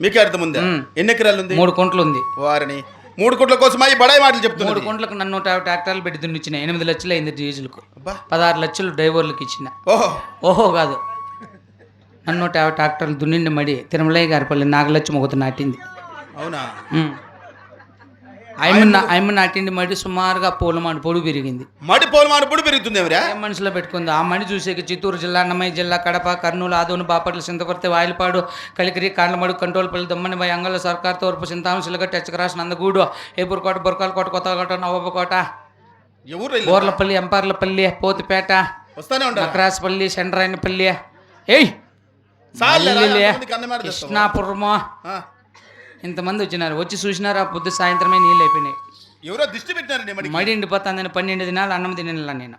మీకే అర్థం ఉందా. ఎన్ని ఎకరాలు ఉంది మూడు కుంటలు ఉంది వారిని. మూడు కోట్ల కోసమా ఈ బడాయి మాటలు మూడు చెప్తున్నారు కుంటలకు నన్ను ట్రాక్టర్లు పెట్టి దున్నిచ్చిన ఎనిమిది లక్షలు అయింది డీజిల్కు. పదహారు లక్షలు డ్రైవర్లకు ఇచ్చిన. ఓహో. ఓహో కాదు. నన్ను నూట యాభై ట్రాక్టర్లు దున్నిండి మడి తిరుమలయ్య గారిపల్లి నాగలచ్చి మొగత నాటింది. అవునా? ఆయమ్మ ఆయమ్మ నాటిండి మడి సుమారుగా పూలమాడి పొడుగు పెరిగింది. మడి పోలమాన పొడి పెరుగుతుంది ఎవరా? మనసులో పెట్టుకుంది. ఆ మడి చూసేకి చిత్తూరు జిల్లా అన్నమయ్య జిల్లా కడప కర్నూలు ఆదోని బాపట్ల సింతపర్తి వాయిలపాడు కలికిరి కాండ్లమడు కంట్రోల్పల్లి దమ్మని బై అంగళ సర్కార్ తూర్పు సింతాం సిలగట్ట ఎచ్చకరాశి నందగూడు ఏపూరుకోట బురకాలకోట కొత్తకోట నవ్వకోట? బోర్లపల్లి ఎంపార్లపల్లి పోతిపేట వస్తానే ఉంటారు? మక్రాస్పల్లి చండ్రాయనపల్లి. ఏయ్? కృష్ణాపురము. ఇంతమంది వచ్చినారు. వచ్చి చూసినారు? ఆ పొద్దు సాయంత్రమే నీళ్ళు అయిపోయినాయి. ఎవరో దిష్టి పెట్టినారండి మడి ఎండిపోతుందని పన్నెండు దినాలు అన్నం తినలా నేను.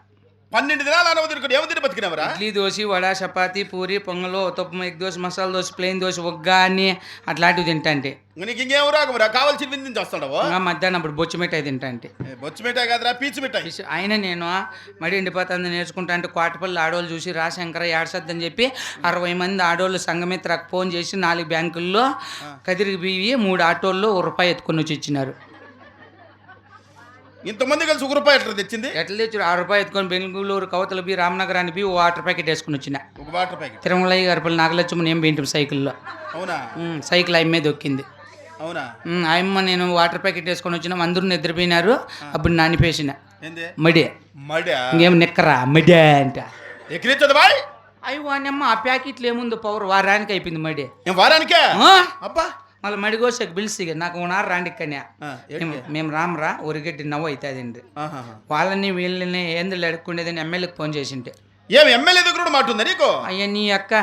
పన్నెండు దినాలు అనవ తిరుగుడు ఏమో తిని బతికినవరా? ఇడ్లీ దోశ వడ చపాతి పూరి పొంగలు తొప్ప ఎగ్ దోశ మసాలా దోశ ప్లెయిన్ దోశ ఒగ్గా అని అట్లాంటివి తింటా అంటే నీకు ఇంకేం రాకమరా కావాల్సిన విందు చేస్తాడవో మధ్యాహ్నం అప్పుడు బొచ్చు మిఠాయి తింటా అంటే బొచ్చు మిఠాయి కాదురా పీచు మిఠాయి. ఆయన నేను మడి ఎండిపోతుంది నేర్చుకుంటా అంటే కోటపల్లి ఆడవాళ్ళు చూసి రాశంకర ఏడ్సద్దని చెప్పి అరవై మంది ఆడవాళ్ళు సంఘమిత్రకు ఫోన్ చేసి నాలుగు బ్యాంకుల్లో కదిరికి బియ్యి మూడు ఆటోల్లో రూపాయి ఎత్తుకొని వచ్చి ఇచ్చినారు. ఇంతమంది కలిసి ఒక రూపాయి ఎట్లా తెచ్చింది? ఎట్లా తెచ్చి ఆ రూపాయి ఎత్తుకొని బెంగళూరు కవతల బి రామనగరాన్ని బి ఓ వాటర్ ప్యాకెట్ వేసుకుని వచ్చిన. ఒక వాటర్ ప్యాకెట్. తిరుమలయ్య గారిపల్లి నాగలక్ష్మి నేను పోయింటాం సైకిల్లో? అవునా? సైకిల్ అమ్మే దొక్కింది. అవునా? ఆయమ్మ నేను వాటర్ ప్యాకెట్ వేసుకొని వచ్చిన. అందరూ నిద్రపోయినారు. అప్పుడు నానిపేసిన మడి. మడా ఇంకేం నిక్కరా? మడి అంట. ఎక్కిరించదు బాయ్? అయ్యో ఆ ప్యాకెట్లు ఏముందో పవర్ వారానికి అయిపోయింది మడి. ఏం వారానికే? అబ్బా! మళ్ళీ కోసాక పిలిచి నాకు ఉన్నారు రాండి కన్యా? మేము రామరా ఒరిగడ్డి నవ్వు అవుతుందండి. వాళ్ళని వీళ్ళని ఏంది అడుక్కునేదని ఎమ్మెల్యేకి ఫోన్ చేసింటే. ఏం ఎమ్మెల్యే దగ్గర కూడా మాట ఉందా నీకు? అయ్యా నీ అక్క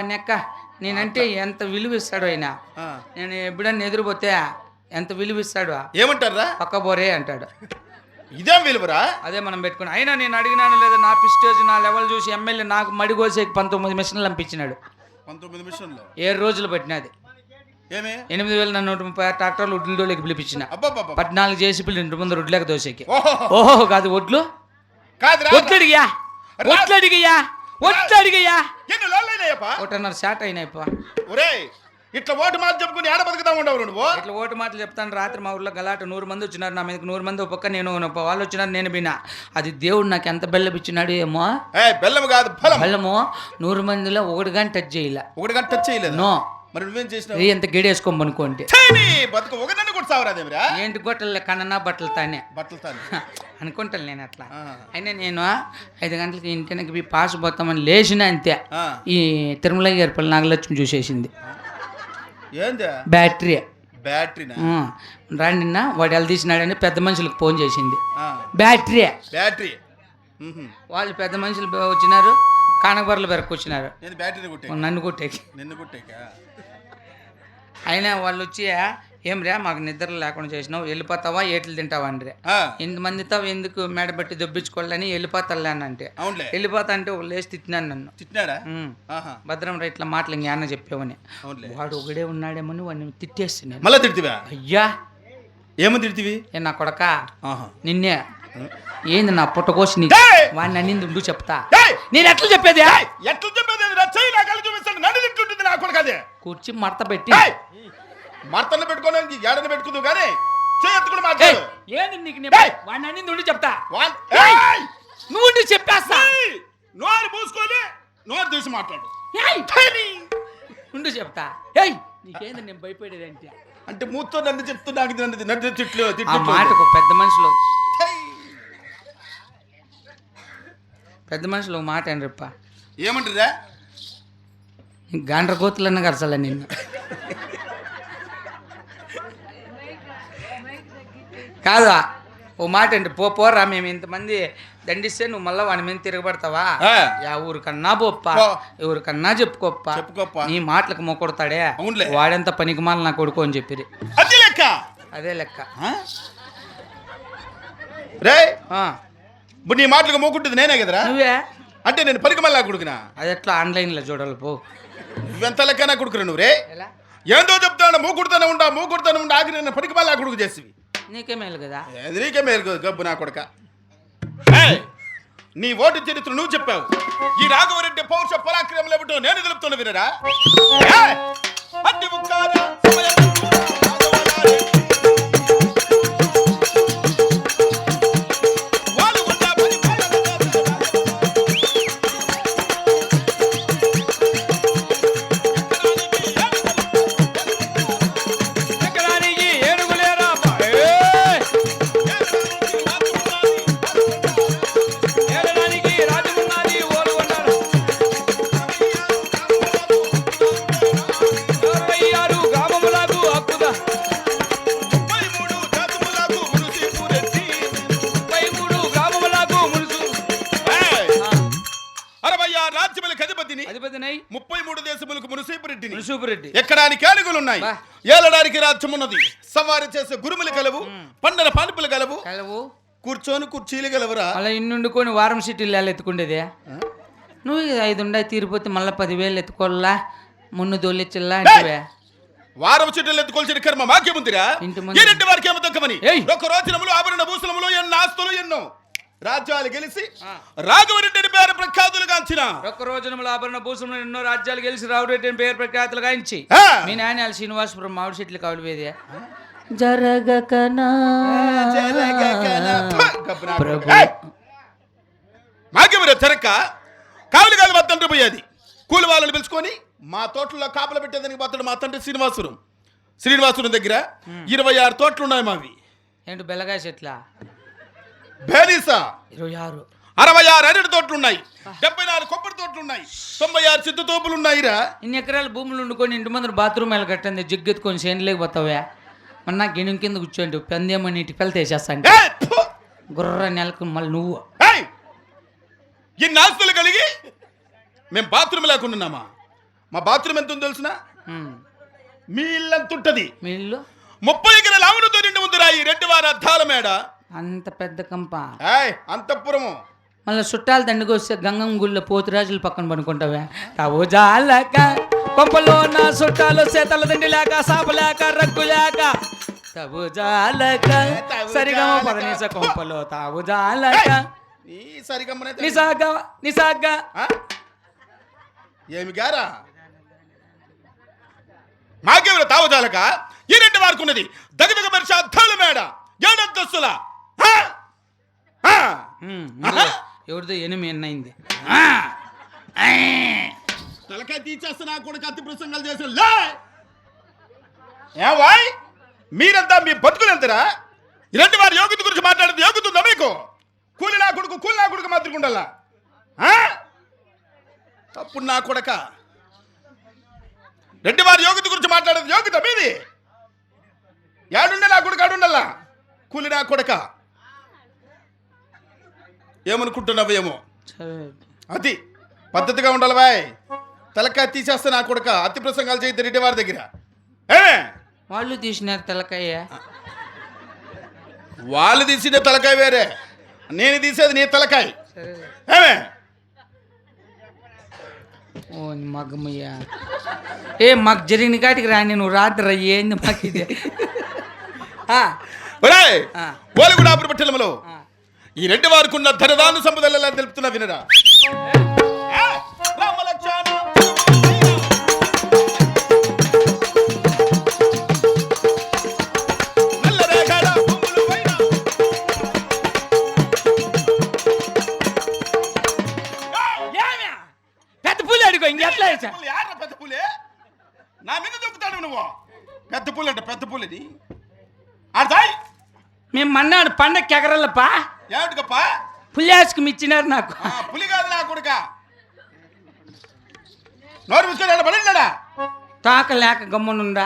అన్న అక్క నేనంటే ఎంత విలువ ఇస్తాడు ఆయన నేను ఎప్పుడన్నా ఎదురుపోతే ఎంత విలువ ఇస్తాడు. ఏమంటారా పక్క బోరే అంటాడు. ఇదేం విలువరా? అదే మనం పెట్టుకుని అయినా నేను అడిగినాను లేదా నా పిస్టేజ్ నా లెవెల్ చూసి ఎమ్మెల్యే నాకు మడి కోసేకి పంతొమ్మిది మిషన్లు పంపించినాడు పంతొమ్మిది నిమిషంలో ఏడు రోజులు పట్టినది. ఎనిమిది వేల నూట ముప్పై ఆరు ట్రాక్టర్లు వడ్లలోకి పిలిపించిన. అబ్బాబ్బా పద్నాలుగు చేసి పిల్లలు ఇంటి ముందు రొడ్లేక దోశకి ఓహో. కాదు ఒడ్లు కాదురా ఒట్లు అడిగా ఒట్లు అడిగయ్యా ఒట్లు అడిగయ్యా ఎన్ని లోన్లైనాయప్పా ఒకటిన్నర షాట్ అయినాయి పా. ఒరేయ్ ఇట్లా ఓటు మాట చెప్పుకుని ఏడ బతుకుతా ఉండవు నువ్వు? ఇట్లా ఓటు మాటలు చెప్తాను రాత్రి మా ఊర్లో గలాట నూరు మంది వచ్చినారు నా మీదకి నూరు మంది పక్క నేను వాళ్ళు వచ్చినారు నేను బినా. అది దేవుడు నాకు ఎంత బెల్లం ఇచ్చినాడు ఏమో? ఏ బెల్లం కాదు బెల్లము నూరు మందిలో ఒకటి కానీ టచ్ చేయలే. ఒకటి గంట టచ్ చేయలేదు? నో. మరి నువ్వేం చేసినావు? ఎంత గేడేసుకోం అనుకోండి ఛీ, బతుకు ఒకదాన్ని కూడా సావరాదేమిరా ఏంటి గొట్టలు? కన్ననా బట్టలు తానే. బట్టలు తాను. అనుకుంటాను నేను అట్లా. అయినా నేను ఐదు గంటలకి ఇంటికి పాస్ పోతామని లేచిన అంతే. ఈ తిరుమల గారి పల్లి నాగలక్ష్మి చూసేసింది. ఏంది? బ్యాటరీ. బ్యాటరీనా? ఆ, రాండి నిన్న వాడు ఎలా తీసినాడని పెద్ద మనుషులకు ఫోన్ చేసింది. బ్యాటరీ. బ్యాటరీ. వాళ్ళు పెద్ద మనుషులు వచ్చినారు. కానకబర్లు బెరకు వచ్చినారు నేను బ్యాటరీ కుట్టే నన్ను కొట్టేకి. నిన్ను కుట్టేకా? అయినా వాళ్ళు వచ్చి ఏం రే మాకు నిద్ర లేకుండా చేసినావు వెళ్ళిపోతావా ఏట్లు తింటావా? అండి ఇంతమందితో ఎందుకు మేడబెట్టి దొబ్బించుకోవాలని వెళ్ళిపోతాలేనంటే అవునులే. వెళ్ళిపోతా అంటే లేచి తిట్టినాను నన్ను. తిట్టినాడా? భద్రం రా ఇట్లా మాటలు ఇంకేమన్నా చెప్పావని. వాడు ఒకడే ఉన్నాడేమని వాడిని తిట్టేసి నేను. మళ్ళా తిడితివా? అయ్యా! ఏమని తిడితివి? ఏ నా కొడక? నిన్నే ఏంది నా పుట్టకోసి నీ! వాడిని అన్నింది ఉండు చెప్తా! నేను ఎట్లా చెప్పేది? ఎట్లా చెప్పేది? చెయ్యి నా కళ్ళు చూపిస్తాడు నన్ను తింటుంటుంది నా కొడుకు అదే. కూర్చి మడత పెట్టి! మర్తన్న పెట్టుకోవడానికి ఏడని పెట్టుకుందు కానీ ఎత్తుకుని ఏయ్! మాట్లాడు ఏంది నీకు! వాడిని అన్నింది ఉండి చెప్తా! నువ్వు ఉండి చెప్పేస్తా! నోరు మూసుకొని నోరు తీసి మాట్లాడు! ఉండు చెప్తా. ఏయ్! నీకేంది నేను భయపడేది అంటే? అంటే మూతో నన్ను చెప్తూ నాకు నన్ను తిట్లు మాటకు పెద్ద మనుషులు ఏయ్! పెద్ద మనుషులు ఒక మాట అని రేప ఏమంటారా గాండ్ర కోతులన్న కరచాల నిన్ను. కాదా ఓ మాట అండి పో పోరా మేము ఇంతమంది దండిస్తే నువ్వు మళ్ళీ వాడి మీద తిరగబడతావా. యా ఊరికన్నా పోప్ప పో. ఎవరికన్నా చెప్పుకోప్ప. చెప్పుకోప్ప. నీ మాటలకు మొక్కొడతాడే. అవునులే. వాడెంత పనికిమాల నా కొడుకు అని చెప్పిరి అది లెక్క. అదే లెక్క? రే ఆ, ఇప్పుడు నీ మాటలకు మోకుంటుంది నేనే కదరా? నువ్వే? అంటే నేను పనికి మళ్ళా కొడుకునా? అది ఎట్లా ఆన్లైన్లో చూడాలి పో. నువ్వెంత లెక్క నా కొడుకురా నువ్వు రే? ఎలా? ఏందో చెప్తాను మూకుడుతానే ఉండా మూకుడుతానే ఉండా ఆఖరి నేను పనికి మళ్ళా కొడుకు చేసివి. నీకే మేలు కదా? ఏది నీకే మేలు గబ్బు నా కొడక. ఏయ్! నీ ఓటు చరిత్ర నువ్వు చెప్పావు. ఈ రాఘవరెడ్డి పౌరుష పరాక్రమం లేబట్టు నేను తెలుపుతున్న వినరా? ఏయ్! అట్టి ముక్కార రాజ్యములకు అధిపతిని. అధిపతినై. ముప్పై మూడు దేశములకు మునుసీపురెడ్డిని. మునుసూపురెడ్డి. ఎక్కడానికి ఏనుగులున్నాయి బా. ఏలడానికి రాజ్యమున్నది. సవారి చేసే గురుములు గలవు పండన పానుపులు గలవు. కలవు కూర్చొని కుర్చీలు గలవురా. అలా ఇన్నుండుకొని వారం సిటీలు ఎత్తుకుండేదే. నువ్వు ఐదు ఉండాయి తీరిపోతే మళ్ళీ పదివేలు ఎత్తుకోల్లా మున్ను దొల్లిచ్చిల్లా అంటే వారం చుట్టూ ఎత్తుకోల్సిన కర్మ మాకేముందిరా? ఇంటి వారికి ఏమో ఏయ్. ఒక రోజునములు ఆభరణ భూషణములు ఎన్నో ఆస్తులు ఎన్నో. రాజ్యాలు గెలిచి రాఘవరెడ్డిని పేరు ప్రఖ్యాతులు కాంచిన ఒక్క రోజున ఆభరణ భూషణంలో ఎన్నో రాజ్యాలు గెలిచి రావురెడ్డి అని పేరు ప్రఖ్యాతులు గాయించి ఆ. మీ నాయన శ్రీనివాసపురం మామిడి చెట్లు కావలిపోయేది జరగకనా? చెరక్క కావులు కాలు వద్దంటూ పోయేది. కూలి వాళ్ళని పిలుచుకొని మా తోటలో కాపలు పెట్టేదానికి పోతాడు మా తండ్రి శ్రీనివాసురం శ్రీనివాసురం దగ్గర ఇరవై ఆరు తోటలు ఉన్నాయి మావి. ఏంటి బెల్లగాయ చెట్ల? బేలీసా ఇరవై ఆరు. అరవై ఆరు అరటి తోటలు ఉన్నాయి డెబ్బై నాలుగు కొబ్బరి తోటలు ఉన్నాయి తొంభై ఆరు చిత్తు తోపులు ఉన్నాయిరా ఇన్ని ఎకరాల భూములు వండుకొని ఇంటి ముందర బాత్రూమ్ ఎలా కట్టింది జిగ్గెత్తుకొని చేనులేకి పోతావా మొన్న గిణం కింద కూర్చోండి. పెందేమని తీసేస్తాండి ఏయ్, ఫు! గుర్ర నెలకు మళ్ళీ నువ్వు! ఇన్ని ఆస్తులు కలిగి మేము బాత్రూమ్ లేకున్నామా మా బాత్రూమ్ ఎంత ఉందో తెలుసునా. మీ ఇల్లు ఎంత ఉంటది? మీ ఇల్లు? ముప్పై ఎకరాల ఆవులతో నిండి ఉందిరా ఈ రెడ్డి వారి అద్దాల మేడ అంత పెద్ద కంప. అంతఃపురము. మళ్ళీ చుట్టాలు వస్తే గంగం గుళ్ళో పోతురాజులు పక్కన పడుకుంటావా. తావు జాలక కొంపలో నా చుట్టాలు చేతల దండి లేక సాప లేక రగ్గు లేక. తవు జాలక సరిగా పదనిస కొంపలో తావు జాలక. నిసాగ నిసాగ? ఏమి గారా? మాకెవరు తావుజాలక ఈ రెడ్డి వారికి ఉన్నది. దగదగ మనిషి అద్దాల మేడ. ఏడంతస్తుల ఎవరిదో ఎనిమిది ఎన్నైంది తలకాయ తీసేస్తే నా కొడుకు అతి ప్రసంగాలు చేసిన లే! ఏవాయ్ మీరంతా మీ బతుకులు వెళ్తారా? ఇలాంటి వారి యోగ్యత గురించి మాట్లాడేది యోగ్యత ఉందా మీకు? కూలి నా కొడుకు కూలి నా కొడుకు మాత్రం ఉండాలా? ఆ? తప్పుడు నా కొడక. రెడ్డి వారి యోగ్యత గురించి మాట్లాడేది యోగ్యత మీది. ఏడుండే నా కొడుకు ఆడుండల్లా? కూలి నా కొడక. ఏమనుకుంటున్నావు ఏమో? సరే. అది. పద్ధతిగా ఉండాలి బాయ్. తలకాయ తీసేస్తే నా కొడుక అతి ప్రసంగాలు చేయద్దు రెడ్డి వారి దగ్గర. వాళ్ళు తీసినారు తెలకయ్య వాళ్ళు తీసిన తలకాయ వేరే. నేను తీసేది నీ తలకాయ. ఏమే? ఓ మగమయ్య. ఏ మాకు జరిగిన కాటికి రాని నువ్వు రాత్రి ఏంది మాకు ఇది ఆ, ఓలుగుడాపురి పట్టణంలో ఆ. ఈ రెడ్డి వారికి ఉన్న ధనదాను సంపదల తెలుపుతున్నా వినరా నా మీద దొక్కుతాడు నువ్వు. పెద్ద పులి అంటే పెద్ద పులిని అర్థాయ్ మేము మన్నాడు పండగ ఎగరల్లపా ఏమిటి గప్ప పుల్యాసుకు ఇచ్చినారు నాకు. ఆ, పులి కాదు నా కొడుక. నోరు మూసుకొని పడినాడా తాక లేక గమ్మునుండా.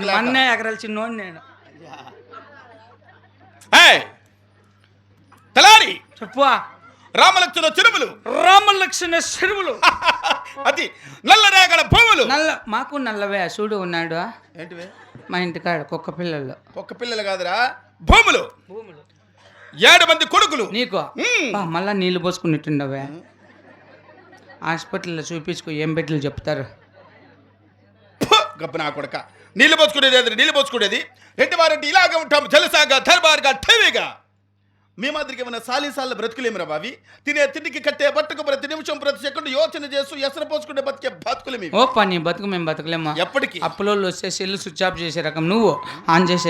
లేక. మన్నే ఎగరాల్సిన నోని. నేను ఏయ్! తలారి చెప్పు. రామలక్ష్మణ చెరువులు రామలక్ష్మణ చెరువులు అది నల్లరేగడ భూములు నల్ల మాకు నల్లవే చూడు ఉన్నాడు. ఏంటివే? మా ఇంటికాడ కుక్క పిల్లలు. ఒక్క పిల్లలు కాదురా. భూములు. భూములు. ఏడు మంది కొడుకులు. నీకు? మళ్ళా నీళ్ళు పోసుకున్నట్టుండవే. హాస్పిటల్లో చూపించుకో ఏం బిడ్డలు చెప్తారు! గబ్బ నా కొడక. నీళ్ళు పోసుకునేది ఎదురు నీళ్ళు పోసుకునేది? రెడ్డి వారంటే ఇలాగే ఉంటాం జలసాగా దర్బార్గా ఠేవిగా. మీ మాదిరికి ఏమైనా సాలిసాల బ్రతుకులేమిరా బావి? తినే తిండికి కట్టే బట్టకు ప్రతి నిమిషం ప్రతి సెకండ్ యోచన చేస్తూ ఎసరు పోసుకుంటే బతికే బతుకులేమి ఓ పని బతుకు మేము బతకలేమా? ఎప్పటికీ? అప్పులో వస్తే సెల్ స్విచ్ ఆఫ్ చేసే రకం నువ్వు ఆన్ చేసే